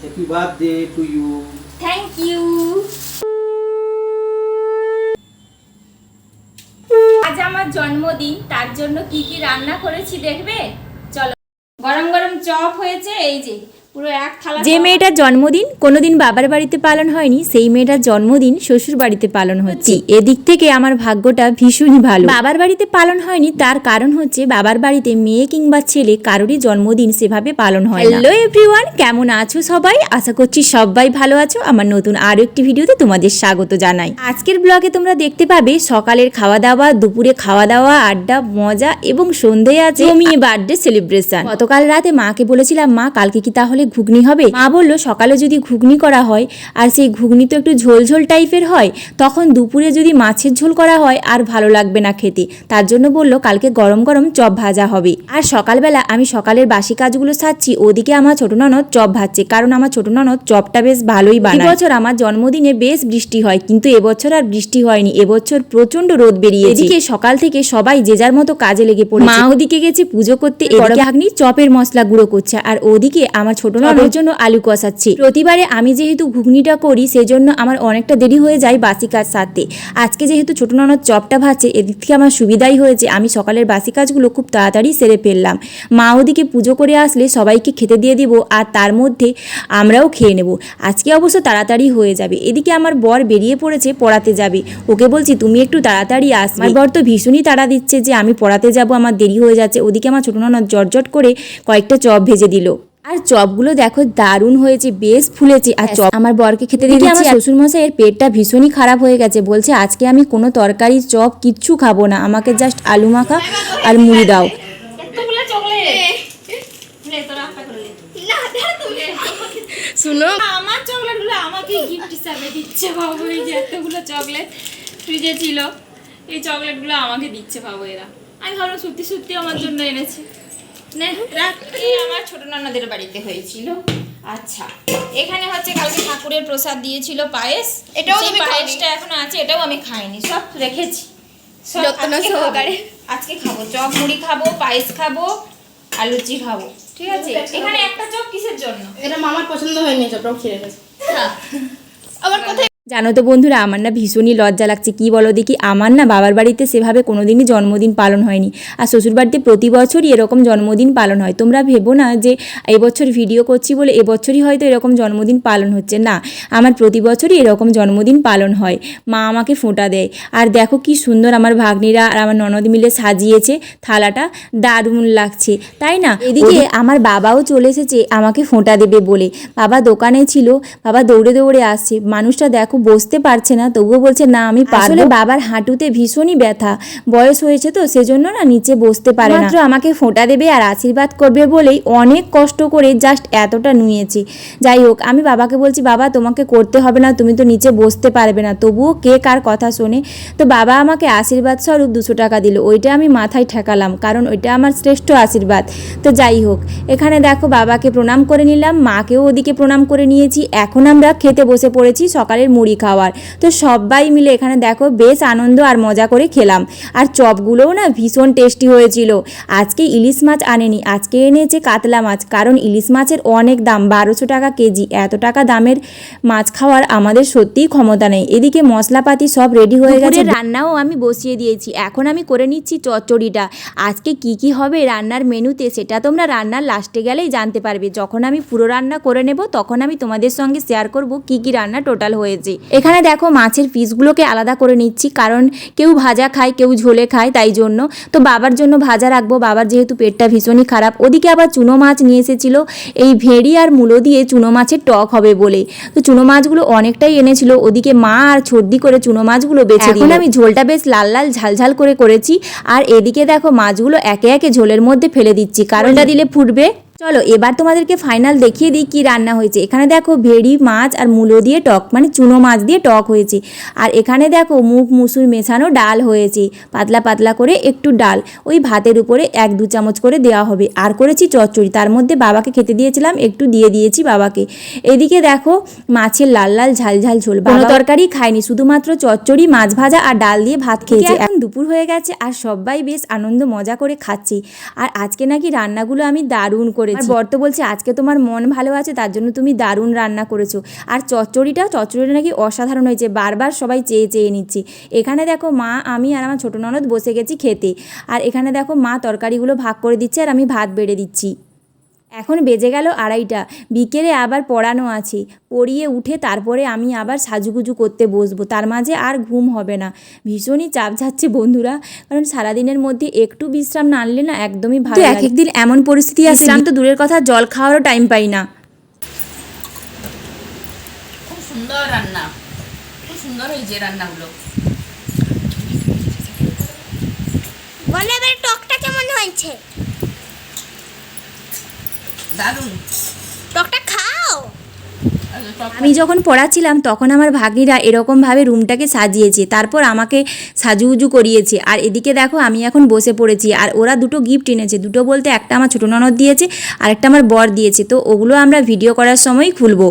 Happy birthday to you thank you আজ আমার জন্মদিন তার জন্য কি কি রান্না করেছি দেখবে? চলো। গরম গরম চপ হয়েছে এই যে। পুরো এক থালা যে মেয়েটার জন্মদিন কোনোদিন বাবার বাড়িতে পালন হয়নি সেই মেয়েটার জন্মদিন শ্বশুর বাড়িতে পালন হচ্ছে। এদিক থেকে আমার ভাগ্যটা ভীষণই ভালো। বাবার বাড়িতে পালন হয়নি তার কারণ হচ্ছে বাবার বাড়িতে মেয়ে কিংবা ছেলে কারোরই জন্মদিন সেভাবে পালন হয় হ্যালো এভরিওয়ান কেমন আছো সবাই? আশা করছি সবাই ভালো আছো। আমার নতুন আরও একটি ভিডিওতে তোমাদের স্বাগত জানাই। আজকের ব্লগে তোমরা দেখতে পাবে সকালের খাওয়া দাওয়া দুপুরে খাওয়া দাওয়া আড্ডা মজা এবং সন্ধে আছে জমিয়ে বার্থডে সেলিব্রেশন গতকাল রাতে মাকে বলেছিলাম মা কালকে কি তাহলে ঘুগনি হবে? মা বলল সকালে যদি ঘুগনি করা হয় আর সেই ঘুগনি তো একটু ঝোল ঝোল টাইপের হয় তখন দুপুরে যদি মাছের ঝোল করা হয় আর ভালো লাগবে না খেতে। তার জন্য বলল কালকে গরম গরম চপ ভাজা হবে। আর সকালবেলা আমি সকালের বাসি কাজগুলো সারছি ওদিকে আমার ছোট ননদ চপ ভাজছে কারণ আমার ছোট ননদ চপটা বেশ ভালোই বানায়। বছর আমার জন্মদিনে বেশ বৃষ্টি হয় কিন্তু এবছর আর বৃষ্টি হয়নি এবছর প্রচণ্ড রোদ বেরিয়েছে। এদিকে সকাল থেকে সবাই যে যার মতো কাজে লেগে পড়ে মা ওদিকে গেছে পুজো করতে এদিকে আগনি চপের মশলা গুঁড়ো করছে আর ওদিকে আমার ছোট ননদের জন্য আলু কষাচ্ছি। প্রতিবারে আমি যেহেতু ঘুগনিটা করি সেজন্য আমার অনেকটা দেরি হয়ে যায় বাসি কাজ সারতে। আজকে যেহেতু ছোট ননদ চপটা ভাজছে এদিক থেকে আমার সুবিধাই হয়েছে। আমি সকালের বাসি কাজগুলো খুব তাড়াতাড়ি সেরে ফেললাম। মা ওদিকে পুজো করে আসলে সবাইকে খেতে দিয়ে দিব আর তার মধ্যে আমরাও খেয়ে নেব। আজকে অবশ্য তাড়াতাড়ি হয়ে যাবে। এদিকে আমার বর বেরিয়ে পড়েছে পড়াতে যাবে। ওকে বলছি তুমি একটু তাড়াতাড়ি আস আমার বর তো ভীষণই তাড়া দিচ্ছে যে আমি পড়াতে যাব আমার দেরি হয়ে যাচ্ছে। ওদিকে আমার ছোট ননদ জটজট করে কয়েকটা চপ ভেজে দিল। আর চপগুলো দেখো দারুণ হয়েছে বেশ ফুলেছে। আর চপ আমার বরকে খেতে দিয়েছি আমার শ্বশুর এর পেটটা ভীষণই খারাপ হয়ে গেছে। বলছে আজকে আমি কোনো তরকারি চপ কিচ্ছু খাব না। আমাকে জাস্ট আলু মাখা আর মুড়ি দাও। এতগুলো চকলেট। লে তোরা একটা করে লে শুনো আমার চকলেটগুলো আমাকে গিফট হিসাবে দিচ্ছে বাবু এই যে এতগুলো চকলেট ফ্রিজে ছিল। এই চকলেটগুলো আমাকে দিচ্ছে বাবু এরা। আমি ভাবলাম সত্যি সত্যি আমার জন্য এনেছে। আমার ছোট নানাদের বাড়িতে হয়েছিল। আচ্ছা এখানে হচ্ছে কালকে ঠাকুরের প্রসাদ দিয়েছিল পায়েস। এটাও তুমি পায়েসটা এখনও আছে এটাও আমি খাইনি সব রেখেছি। আজকে সহকারে। খাব। আজকে খাব। চপ মুড়ি খাব পায়েস খাব আর লুচি খাব। ঠিক আছে? এখানে একটা চপ কিসের জন্য? এটা মামার পছন্দ হয়নি গেছে। আবার কোথায় জানো তো বন্ধুরা আমার না ভীষণই লজ্জা লাগছে। কি বলো দেখি? আমার না বাবার বাড়িতে সেভাবে কোনোদিনই জন্মদিন পালন হয়নি। আর শ্বশুর বাড়িতে প্রতি বছরই এরকম জন্মদিন পালন হয়। তোমরা ভেবো না যে এবছর ভিডিও করছি বলে এবছরই হয়তো এরকম জন্মদিন পালন হচ্ছে। না আমার প্রতি বছরই এরকম জন্মদিন পালন হয়। মা আমাকে ফোঁটা দেয়। আর দেখো কি সুন্দর আমার ভাগ্নিরা আর আমার ননদ মিলে সাজিয়েছে থালাটা। দারুণ লাগছে তাই না? এদিকে আমার বাবাও চলে এসেছে আমাকে ফোঁটা দেবে বলে। বাবা দোকানে ছিল বাবা দৌড়ে দৌড়ে আসছে। মানুষটা দেখো বসতে পারছে না তবুও বলছে না আমি আসলে বাবার হাঁটুতে ভীষণই ব্যথা। বয়স হয়েছে তো সেজন্য না নিচে বসতে পারে না। মাত্র আমাকে ফোঁটা দেবে আর আশীর্বাদ করবে বলেই অনেক কষ্ট করে জাস্ট এতটা নুয়েছি। যাই হোক আমি বাবাকে বলছি বাবা তোমাকে করতে হবে না তুমি তো নিচে বসতে পারবে না। তবুও কে কার কথা শোনে? তো বাবা আমাকে আশীর্বাদ স্বরূপ দুশো টাকা দিল। ওইটা আমি মাথায় ঠেকালাম কারণ ওইটা আমার শ্রেষ্ঠ আশীর্বাদ। তো যাই হোক এখানে দেখো বাবাকে প্রণাম করে নিলাম মাকেও ওদিকে প্রণাম করে নিয়েছি। এখন আমরা খেতে বসে পড়েছি সকালের মুড়ি খাওয়ার। তো সবাই মিলে এখানে দেখো বেশ আনন্দ আর মজা করে খেলাম। আর চপগুলোও না ভীষণ টেস্টি হয়েছিল। আজকে ইলিশ মাছ আনেনি আজকে এনেছে কাতলা মাছ। কারণ ইলিশ মাছের অনেক দাম বারোশো টাকা কেজি। এত টাকা দামের মাছ খাওয়ার আমাদের সত্যিই ক্ষমতা নেই। এদিকে মশলাপাতি সব রেডি হয়ে গেছে। রান্নাও আমি বসিয়ে দিয়েছি। এখন আমি করে নিচ্ছি চচ্চড়িটা। আজকে কি কি হবে রান্নার মেনুতে সেটা তোমরা রান্নার লাস্টে গেলেই জানতে পারবে। যখন আমি পুরো রান্না করে নেব তখন আমি তোমাদের সঙ্গে শেয়ার করব কি কি রান্না টোটাল হয়েছে। এখানে দেখো মাছের পিসগুলোকে আলাদা করে নিচ্ছি কারণ কেউ ভাজা খায় কেউ ঝোলে খায় তাই জন্য। তো বাবার জন্য ভাজা রাখব বাবার যেহেতু পেটটা ভীষণই খারাপ। ওদিকে আবার চুনো মাছ নিয়ে এসেছিল এই ভেড়ি আর মূলো দিয়ে চুনো মাছের টক হবে বলে। তো চুনো মাছগুলো অনেকটাই এনেছিল ওদিকে মা আর ছর্দি করে চুনো মাছগুলো বেছে দিল। আমি ঝোলটা বেশ লাল লাল ঝালঝাল করে করেছি আর এদিকে দেখো মাছগুলো একে একে ঝোলের মধ্যে ফেলে দিচ্ছি কারণটা দিলে ফুটবে। চলো এবার তোমাদেরকে ফাইনাল দেখিয়ে দিই কি রান্না হয়েছে। এখানে দেখো ভেড়ি মাছ আর মূলো দিয়ে টক মানে চুনো মাছ দিয়ে টক হয়েছে। আর এখানে দেখো মুখ মুসুর মেশানো ডাল হয়েছে। পাতলা পাতলা করে একটু ডাল ওই ভাতের উপরে এক দু চামচ করে দেওয়া হবে। আর করেছি চচ্চড়ি তার মধ্যে বাবাকে খেতে দিয়েছিলাম একটু দিয়ে দিয়েছি বাবাকে। এদিকে দেখো মাছের লাল লাল ঝাল ঝাল ঝোল। কোনো তরকারি খায়নি শুধুমাত্র চচ্চড়ি মাছ ভাজা আর ডাল দিয়ে ভাত খেয়েছে। এখন দুপুর হয়ে গেছে আর সবাই বেশ আনন্দ মজা করে খাচ্ছি। আর আজকে নাকি রান্নাগুলো আমি দারুণ করে করেছি। বর তো বলছে, আজকে তোমার মন ভালো আছে, তার জন্য তুমি দারুণ রান্না করেছ। আর চচ্চড়িটা চচ্চড়িটা নাকি অসাধারণ হয়েছে, বারবার সবাই চেয়ে চেয়ে নিচ্ছে। এখানে দেখো মা, আমি আর আমার ছোটো ননদ বসে গেছি খেতে। আর এখানে দেখো মা তরকারিগুলো ভাগ করে দিচ্ছে, আর আমি ভাত বেড়ে দিচ্ছি। এখন বেজে গেল আড়াইটা বিকেলে আবার পড়ানো আছে। পড়িয়ে উঠে তারপরে আমি আবার সাজুগুজু করতে বসবো তার মাঝে আর ঘুম হবে না। ভীষণই চাপ যাচ্ছে বন্ধুরা কারণ সারাদিনের মধ্যে একটু বিশ্রাম না আনলে না একদমই ভালো এক একদিন এমন পরিস্থিতি আসে বিশ্রাম তো দূরের কথা জল খাওয়ারও টাইম পাই না। খুব সুন্দর রান্না খুব সুন্দর হয়েছে রান্নাগুলো। বলো এবার টকটা কেমন হয়েছে? দারুণ। টকটা খাও। আচ্ছা, আমি যখন পড়াচ্ছিলাম তখন আমার ভাগ্নিরা এরকমভাবে রুমটাকে সাজিয়েছে তারপর আমাকে সাজুগুজু করিয়েছে। আর এদিকে দেখো আমি এখন বসে পড়েছি আর ওরা দুটো গিফট এনেছে। দুটো বলতে একটা আমার ছোটো ননদ দিয়েছে আর একটা আমার বর দিয়েছে। তো ওগুলো আমরা ভিডিও করার সময় খুলবো।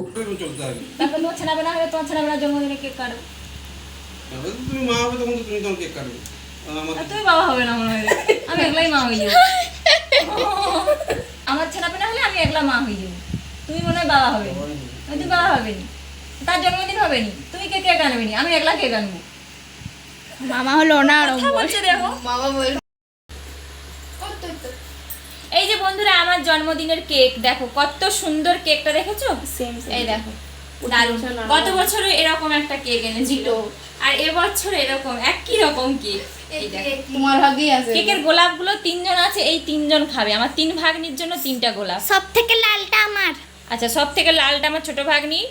তুমি মা হবে তখন তো তুমি তখন কেক কাটবে। আর আমার আর তুমি বাবা হবে না মনে হয় আমি একলাই মা হয়ে যাব। আমার ছেনা পেনা হলে আমি একলা মা হয়ে যাব। তুমি মনে হয় বাবা হবে। না তুমি বাবা হবে নি। তার জন্মদিন হবে নি। তুমি কে কে আনবে নি? আমি একলা কেক আনব মামা হলো না কথা বলছে দেখো। বাবা বল। এই যে বন্ধুরা আমার জন্মদিনের কেক দেখো কত সুন্দর কেকটা দেখেছ? এই দেখো দারুণ। গত বছরে এরকম একটা কেক এনেছিল। আর এবছর এরকম একই রকম কেক। তোমার ভাগেই আছে। কেকের গোলাপগুলো তিনজন আছে এই তিনজন খাবে। আমার তিন ভাগ্নির জন্য তিনটা গোলাপ। সব থেকে লালটা আমার। আচ্ছা সব থেকে লালটা আমার ছোট ভাগ্নি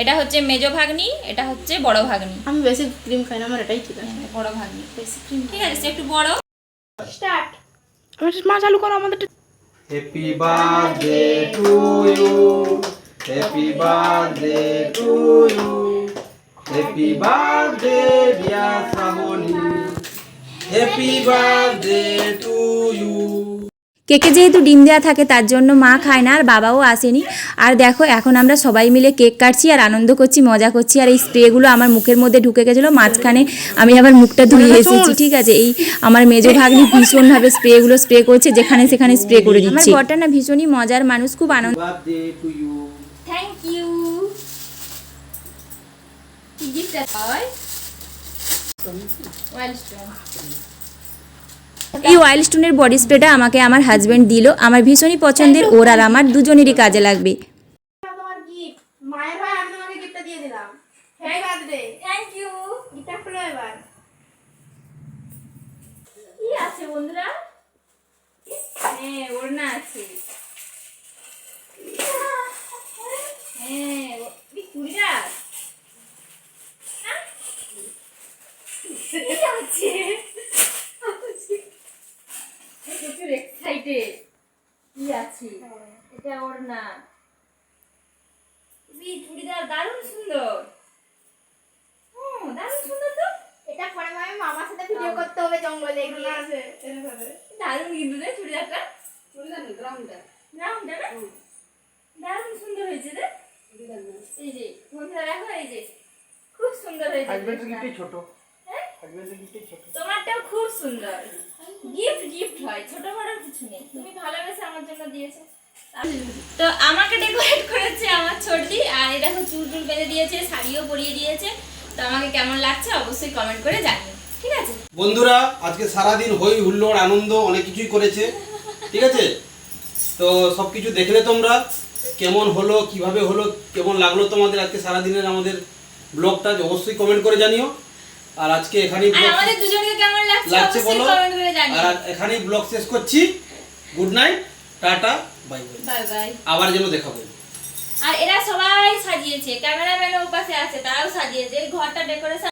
এটা হচ্ছে মেজো ভাগ্নি এটা হচ্ছে বড় ভাগ্নি। আমি বেশি ক্রিম খাই না আমার এটাই ঠিক আছে। বড় ভাগ্নি। ঠিক আছে একটু বড়। মা চালু করো আমাদের happy birthday to you happy birthday to you happy birthday dear Shrabani. Happy birthday to you কেকে যেহেতু ডিম দেওয়া থাকে তার জন্য মা খায় না আর বাবাও আসেনি। আর দেখো এখন আমরা সবাই মিলে কেক কাটছি আর আনন্দ করছি মজা করছি। আর এই স্প্রেগুলো আমার মুখের মধ্যে ঢুকে গেছিল মাঝখানে আমি আবার মুখটা ধুয়ে এসেছি ঠিক আছে? এই আমার মেজো ভাগ্নি ভীষণভাবে স্প্রেগুলো স্প্রে করছে যেখানে সেখানে স্প্রে করে দিচ্ছে। আমার বরটা না ভীষণই মজার মানুষ খুব আনন্দ থ্যাংক ইউ কি গিফট হয় ওয়েল স্টোন এই ওয়াইল্ড স্টোনের বডি স্প্রেটা আমাকে আমার হাজবেন্ড দিল। আমার ভীষণই পছন্দের ওর আর আমার দুজনেরই কাজে লাগবে। তোমার মায়ের ভাই আমি তোমাকে গিফটটা দিয়ে দিলাম। হ্যাপি বার্থডে থ্যাংক ইউ গিফটটা খুলো এবার। কি আছে বন্ধুরা? হ্যাঁ ওড়না আছে হ্যাঁ ও- কি চুড়িদার হ্যাঁ? কি আছে? আমি প্রচুর এক্সাইটেড কি আছে? এটা ওড়না এই চুড়িদার দারুণ সুন্দর। ও দারুণ সুন্দর তো। এটা পরে আমি মামার সাথে ভিডিও করতে হবে জঙ্গলে গিয়ে। আছে এরকম দারুণ কিন্তু রে চুড়িদারটা। চুড়িদার না গ্রাউন্ডটা রাউন্ডটা না? দারুণ সুন্দর হয়েছে রে। এই যে বন্ধুরা দেখো এই যে। খুব সুন্দর হয়েছে হাজবেন্ডের dressটা। ছোট হ্যাঁ? হাজবেন্ডের গিফটই ছোট তোমারটাও খুব সুন্দর। গিফট গিফট হয় ছোট বড় কিছু নেই। তুমি ভালোবেসে আমার জন্য দিয়েছ। তো আমাকে ডেকোরেট করেছে আমার ছোটদি, আর এই দেখো চুল টুল বেঁধে দিয়েছে, শাড়িও পরিয়ে দিয়েছে। তো আমাকে কেমন লাগছে অবশ্যই কমেন্ট করে জানিও, ঠিক আছে? বন্ধুরা, আজকে সারাদিন হই হুল্লোড় আনন্দ, অনেক কিছুই করেছে, ঠিক আছে? তো সব কিছু দেখলে তোমরা কেমন হলো, কীভাবে হলো, কেমন লাগল তোমাদের আজকে সারাদিনের আমাদের ব্লগটা, অবশ্যই কমেন্ট করে জানিও। আর আজকে এখানেই আর আমাদের দুজনকে কেমন লাগছে লাগছে বলো। আর এখানেই ব্লগ শেষ করছি। Good night tata bye bye bye আবার যেন দেখাবো। আর এরা সবাই সাজিয়েছে ক্যামেরাম্যান ওর পাশে আছে তারাও সাজিয়েছে ঘরটা ডেকোরেশন